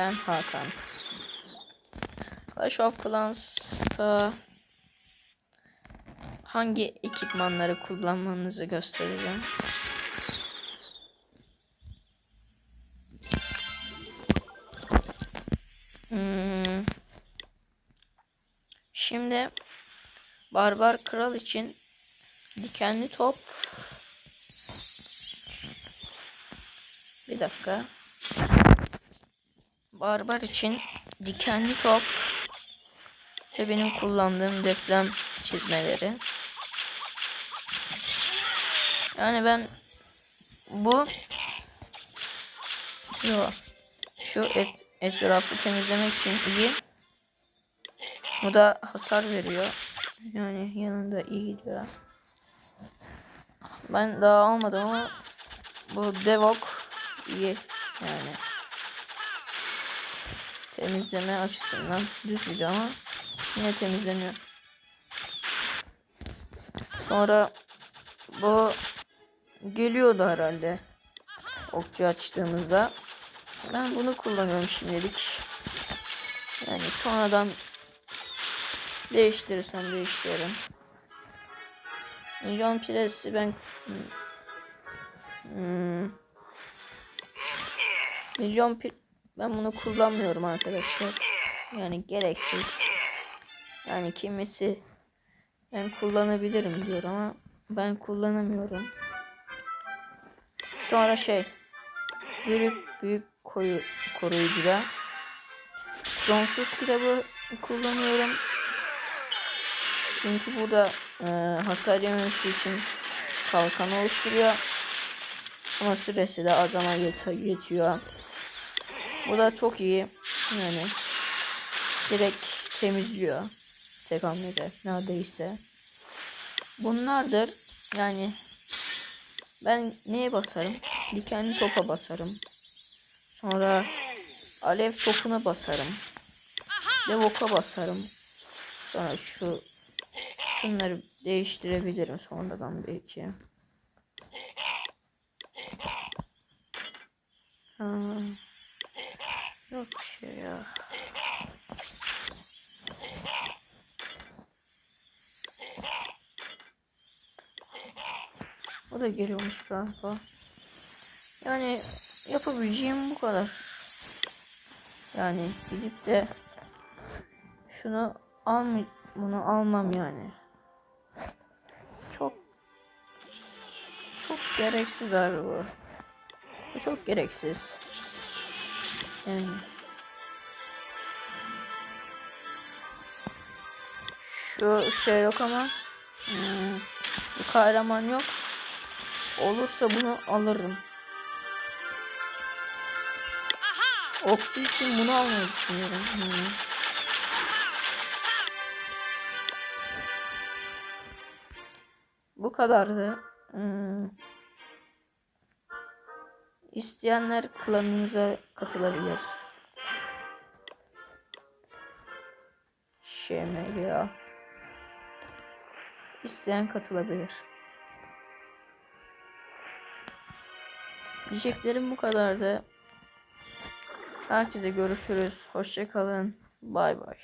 Ben Hakan. Clash of Clans'ta hangi ekipmanları kullanmanızı göstereceğim. Hmm. Şimdi Barbar Kral için dikenli top Bir dakika. Barbar için dikenli top ve benim kullandığım deprem çizmeleri. Yani ben bu Yo, şu et, etrafı temizlemek için iyi. Bu da hasar veriyor. Yani yanında iyi gidiyor. Ben daha almadım ama bu Devok iyi yani. Temizleme açısından düzgün ama yine temizleniyor. Sonra bu geliyordu herhalde. Okçu açtığımızda. Ben bunu kullanıyorum şimdilik. Yani sonradan değiştirirsem değiştiririm. Milyon piresi ben hmm, Milyon pir ben bunu kullanmıyorum arkadaşlar. Yani gereksiz. Yani kimisi ben kullanabilirim diyor ama ben kullanamıyorum. Sonra şey büyük büyük koyu koruyucuda sonsuz kitabı kullanıyorum. Çünkü burada e, hasar yememesi için kalkan oluşturuyor. Ama süresi de az ama yet- yetiyor. Bu da çok iyi. Yani direkt temizliyor. Tek hamlede neredeyse. Bunlardır. Yani ben neye basarım? Dikenli topa basarım. Sonra alev topuna basarım. Devoka basarım. Sonra şu şunları değiştirebilirim sonradan belki. Ha. Yok şey ya. O da geliyormuş galiba. Yani yapabileceğim bu kadar. Yani gidip de şunu almay bunu almam yani. Çok çok gereksiz abi bu. Bu çok gereksiz. Yani şu şey yok ama hmm, kahraman yok. Olursa bunu alırım. Okçu için bunu almayı düşünüyorum. Hmm. Bu kadardı. Hmm. İsteyenler klanımıza katılabilir. Ya. İsteyen katılabilir. Diyeceklerim bu kadardı. Herkese görüşürüz. Hoşçakalın. Bay bay.